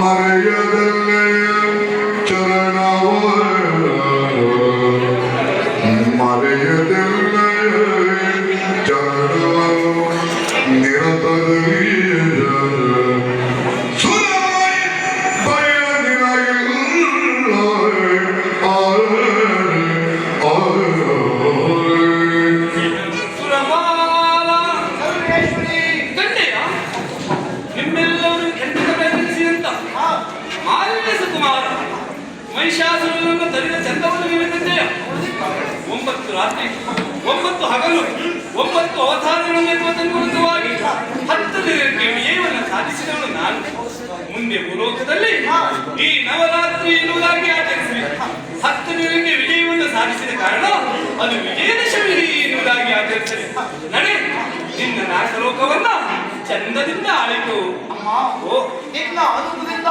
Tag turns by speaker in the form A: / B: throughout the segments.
A: Mother, you're the ಮಹಿಷಾಸುರನನ್ನು ತರಿದ ಚಂದವನ್ನು ನೀಡಿದ್ದೆಯ ಒಂಬತ್ತು ರಾತ್ರಿ ಒಂಬತ್ತು ಹಗಲು ಒಂಬತ್ತು ಅವತಾರಗಳನ್ನು ಕುರಿತವಾಗಿ ಹತ್ತು ದಿನಕ್ಕೆ ವಿಜಯವನ್ನು ಸಾಧಿಸಿದವನು ನಾನು? ಮುಂದೆ ಭೂಲೋಕದಲ್ಲಿ ಈ ನವರಾತ್ರಿ ಎನ್ನುವುದಾಗಿ ಆಚರಿಸಿದೆ ಹತ್ತು ದಿನಕ್ಕೆ ವಿಜಯವನ್ನು ಸಾಧಿಸಿದ ಕಾರಣ ಅದು ವಿಜಯದಶಮಿ ಎನ್ನುವುದಾಗಿ ಆಚರಿಸಿದೆ ನಡೆ ನಿನ್ನ ನಾಶಲೋಕವನ್ನ ಚಂದದಿಂದ ಆಳಿತು.
B: ಅಮ್ಮ
A: ಓ.
B: ನಿನ್ನ ಅನುಭವದಿಂದ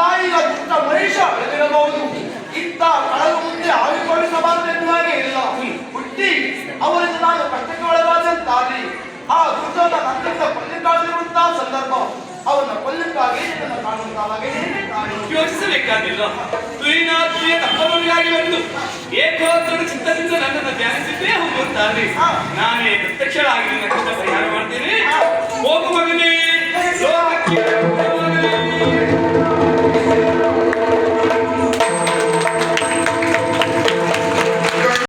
B: ಅವರಿಂದ ನಾನು ಕಷ್ಟಕ್ಕೆ ಒಳಗಾದಂತಾಗಲಿ ಆ ದುಷ್ಟನ ನಂತರದ ಕೊಲ್ಲಿಕ್ಕಾಗಿರುವಂತಹ ಸಂದರ್ಭ ಅವನ ಕೊಲ್ಲಿಕ್ಕಾಗಿ ನನ್ನ ಕಾಣಿ
A: ಯೋಚಿಸಬೇಕಾಗಿಲ್ಲ. ತುಯಿನಾತ್ಮೀಯ ತಪ್ಪನೊಳಗಾಗಿ ಬಂದು ಏಕೋತ್ತರ ಚಿತ್ತದಿಂದ ನನ್ನನ್ನು ಧ್ಯಾನಿಸಿದ್ದೇ ಹೋಗುತ್ತಾರೆ ನಾನೇ ಪ್ರತ್ಯಕ್ಷರಾಗಿ ನಿನ್ನ ಪರಿಹಾರ